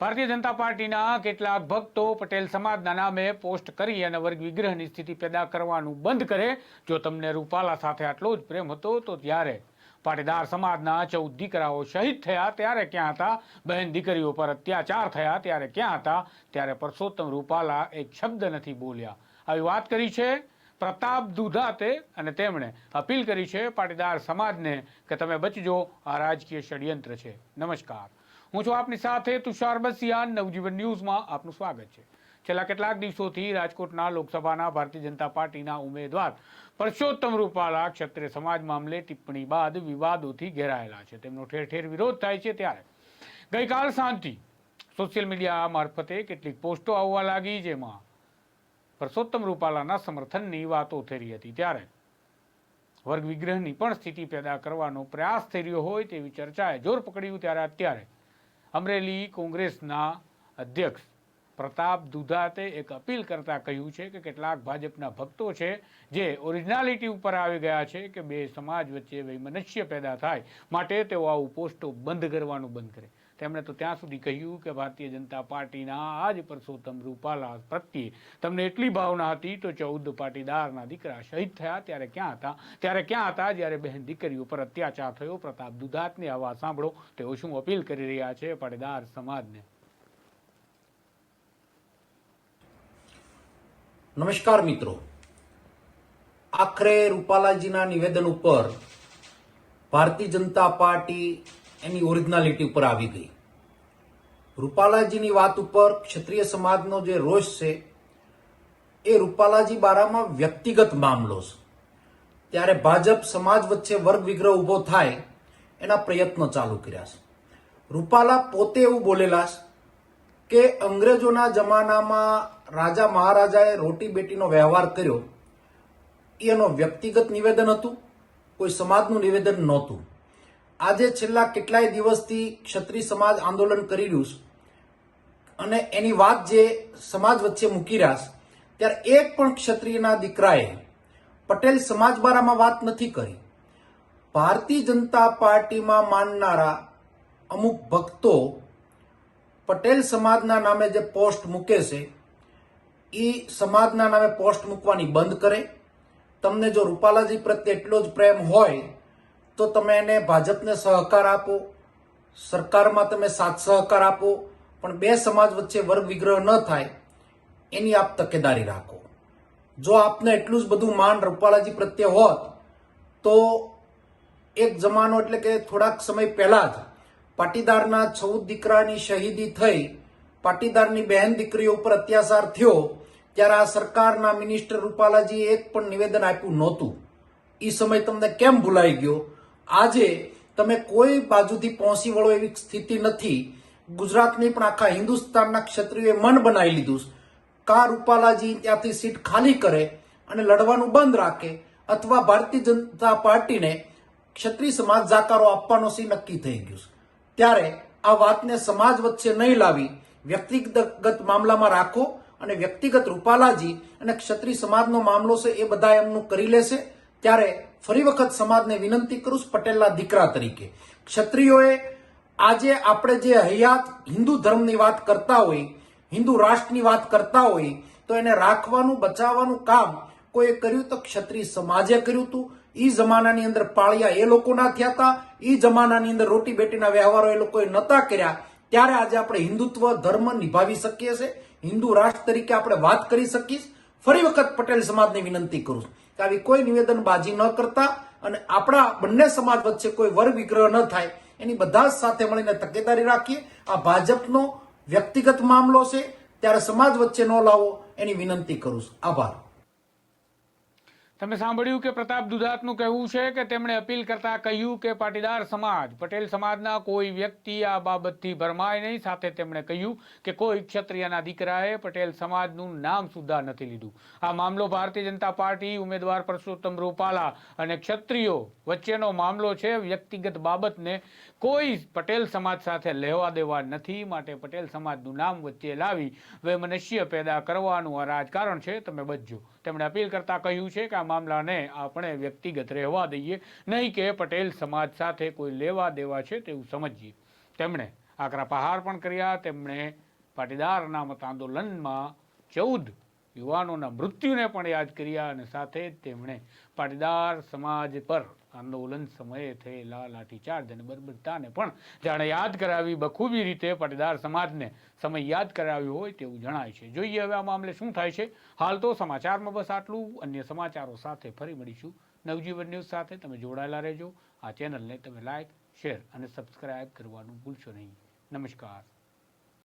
ભારતીય જનતા પાર્ટીના કેટલાક ભક્તો પટેલ સમાજના નામે પોસ્ટ કરી અને વર્ગ વિગ્રહની સ્થિતિ પેદા કરવાનું બંધ કરે. જો તમને રૂપાલા સાથે આટલો જ પ્રેમ હતો તો ત્યારે પાટીદાર સમાજના ચૌદ દીકરાઓ શહીદ થયા ત્યારે ક્યાં હતા? બહેન દીકરીઓ પર અત્યાચાર થયા ત્યારે ક્યાં હતા? ત્યારે પરસોત્તમ રૂપાલા એક શબ્દ નથી બોલ્યા. આવી વાત કરી છે પ્રતાપ દુધાતે અને તેમણે અપીલ કરી છે પાટીદાર સમાજને કે તમે બચજો. આ રાજકીય ષડયંત્ર છે. નમસ્કાર. હું છું આપની સાથે તુષાર બસિયા નવજીવન ન્યૂઝમાં આપનું સ્વાગત છે. છેલ્લા કેટલાક દિવસોથી રાજકોટના લોકસભાના ભારતીય જનતા પાર્ટીના ઉમેદવાર પરસોત્તમ રૂપાલા ક્ષત્રિય સમાજ મામલે ટિપ્પણી બાદ વિવાદોથી ઘેરાયેલા છે. તેમનો ઠેર ઠેર વિરોધ થાય છે ત્યારે ગઈકાલ સાંજથી સોશિયલ મીડિયા મારફતે કેટલીક પોસ્ટો આવવા લાગી જેમાં પરસોત્તમ રૂપાલાના સમર્થનની વાતો થઈ હતી. ત્યારે વર્ગ વિગ્રહની પણ સ્થિતિ પેદા કરવાનો પ્રયાસ થઈ રહ્યો હોય તેવી ચર્ચાએ જોર પકડ્યું. ત્યારે અત્યારે અમરેલી કોંગ્રેસના અધ્યક્ષ પ્રતાપ દુધાતે એક અપીલ કરતા કહ્યું છે કે કેટલાક ભાજપના ભક્તો છે જે ઓરિજિનાલિટી ઉપર આવી ગયા છે કે બે સમાજ વચ્ચે વૈમનસ્ય પેદા થાય, માટે તેઓ આવું પોસ્ટો બંધ કરવાનું બંધ કરે. તેમણે તો ત્યાં સુધી કહ્યું કે ભારતીય જનતા પાર્ટીના આજ પરસોત્તમ રૂપાલા પ્રત્યે તમને એટલી ભાવના હતી તો ચૌદ પાટીદારના દીકરા શહીદ થયા, ત્યારે ક્યાં હતા? ત્યારે ક્યાં હતા? જ્યારે બહેન દીકરીઓ પર અત્યાચાર થયો, પ્રતાપ દુધાતની આવા સાંભળો, તેઓ શું અપીલ કરી રહ્યા છે પાટીદાર સમાજને? નમસ્કાર મિત્રો. આખરે રૂપાલાજીના નિવેદન ઉપર ભારતીય જનતા પાર્ટી એની ઓરિજિનાલિટી ઉપર આવી ગઈ. રૂપાલાજીની વાત ઉપર ક્ષત્રિય સમાજનો જે રોષ છે, એ રૂપાલાજી બારામાં વ્યક્તિગત મામલો છે. ત્યારે ભાજપ સમાજ વચ્ચે વર્ગ વિગ્રહ ઊભો થાય, એના પ્રયત્નો ચાલુ કર્યા છે. રૂપાલા પોતે એવું બોલેલા છે કે અંગ્રેજોના જમાનામાં રાજા મહારાજાએ રોટી બેટીનો વ્યવહાર કર્યો. એનો વ્યક્તિગત નિવેદન હતું, કોઈ સમાજનું નિવેદન નહોતું. આજે છેલ્લા કેટલાય દિવસથી ક્ષત્રિય સમાજ આંદોલન કરી રહ્યું છે. અને એની વાત જે સમાજ વચ્ચે મૂકી રહ્યા છે, ત્યારે એક પણ ક્ષત્રિયના દીકરાએ પટેલ સમાજ બારામાં વાત નથી કરી. ભારતીય જનતા પાર્ટીમાં માનનારા અમુક ભક્તો પટેલ સમાજના નામે જે પોસ્ટ મૂકે છે એ સમાજના નામે પોસ્ટ મૂકવાની બંધ કરે. તમને જો રૂપાલાજી પ્રત્યે એટલો જ પ્રેમ હોય તો તમે એને ભાજપને સહકાર આપો, સરકારમાં તમે સાથ સહકાર આપો, પણ બે સમાજ વચ્ચે વર્ગ વિગ્રહ ન થાય, એની આપ તકેદારી રાખો. જો આપને એટલું જ બધું માન રૂપાલાજી પ્રત્યે હોત, તો એક જમાનો એટલે કે થોડાક સમય પહેલા જ પાટીદારના ચૌદ દીકરાની શહીદી થઈ, પાટીદારની બહેન દીકરીઓ ઉપર અત્યાચાર થયો, ત્યારે આ સરકારના મિનિસ્ટર રૂપાલાજીએ એક પણ નિવેદન આપ્યું નહોતું. એ સમય તમને કેમ ભૂલાઈ ગયો? આજે તમે કોઈ બાજુથી પહોંચી વળો એવી સ્થિતિ નથી. ગુજરાતની પણ આખા હિન્દુસ્તાનના ક્ષત્રિયોએ મન બનાવી લીધું. કા રૂપાલાજી ત્યાંથી સીટ ખાલી કરે અને લડવાનું બંધ રાખે અથવા ભારતીય જનતા પાર્ટીને ક્ષત્રિય સમાજ જાકારો આપવાનો સી નક્કી થઈ ગયું ત્યારે આ વાતને સમાજ વચ્ચે નહીં લાવી, વ્યક્તિગત મામલામાં રાખો અને વ્યક્તિગત રૂપાલાજી અને ક્ષત્રિય સમાજનો મામલો છે એ બધા એમનું કરી લેશે. ત્યારે ફરી વખત સમાજને વિનંતી કરું પટેલના દીકરા તરીકે. ક્ષત્રિયોએ આજે આપણે જે હયાત હિન્દુ ધર્મની વાત કરતા હોય, હિન્દુ રાષ્ટ્રની વાત કરતા હોય, તો એને રાખવાનું, બચાવવાનું કામ કોઈએ કર્યું તો ક્ષત્રિય સમાજે કર્યું હતું. એ જમાનાની અંદર પાળિયા એ લોકોના થયા હતા. એ જમાનાની અંદર રોટી બેટીના વ્યવહારો એ લોકોએ નતા કર્યા. ત્યારે આજે આપણે હિન્દુત્વ ધર્મ નિભાવી શકીએ છીએ. હિન્દુ રાષ્ટ્ર તરીકે આપણે વાત કરી શકીશ. ફરી વખત પટેલ સમાજને વિનંતી કરું કે આવી કોઈ નિવેદન બાજી ન કરતા અને આપણા બંને સમાજ વચ્ચે કોઈ વર્ગ વિગ્રહ ન થાય, એની બધા જ સાથે મળીને તકેદારી રાખીએ. આ ભાજપનો વ્યક્તિગત મામલો છે, ત્યારે સમાજ વચ્ચે ન લાવો, એની વિનંતી કરું છું. આભાર. તમે સાંભળ્યું કે પ્રતાપ દુધાતનું કહેવું છે કે તેમણે અપીલ કરતા કહ્યું કે પાટીદાર સમાજ, પટેલ સમાજના કોઈ વ્યક્તિ આ બાબતથી ભરમાય નહીં. સાથે તેમણે કહ્યું કે કોઈ ક્ષત્રિયના દીકરાએ પટેલ સમાજનું નામ સુદ્ધા નથી લીધું. આ મામલો ભારતીય જનતા પાર્ટી, ઉમેદવાર પરસોત્તમ રૂપાલા અને ક્ષત્રિયો વચ્ચેનો મામલો છે. વ્યક્તિગત બાબતને કોઈ પટેલ સમાજ સાથે લેવા દેવા નથી. માટે પટેલ સમાજનું નામ વચ્ચે લાવી વૈમનસ્ય પેદા કરવાનું આ રાજકારણ છે. તમે બચજો. તેમણે અપીલ કરતા કહ્યું છે કે આ મામલાને આપણે વ્યક્તિગત રહેવા દઈએ. નહીં કે પટેલ સમાજ સાથે કોઈ લેવા દેવા છે તેવું સમજીએ. તેમણે આકરા પહાર પણ કર્યા, તેમણે પાટીદાર મત આંદોલનમાં ચૌદ યુવાનોના મૃત્યુને પણ યાદ કર્યા અને સાથે જ તેમણે પાટીદાર સમાજ પર આંદોલન સમયે થયેલા લાઠીચાર્જ અને બર્બરતાને પણ જાણે યાદ કરાવી બખૂબી રીતે પાટીદાર સમાજને સમય યાદ કરાવ્યો હોય તેવું જણાય છે. જોઈએ હવે આ મામલે શું થાય છે. હાલ તો સમાચારમાં બસ આટલું. અન્ય સમાચારો સાથે ફરી મળીશું. નવજીવન ન્યૂઝ સાથે તમે જોડાયેલા રહેજો. આ ચેનલને તમે લાઈક, શેર અને સબસ્ક્રાઇબ કરવાનું ભૂલશો નહીં. નમસ્કાર.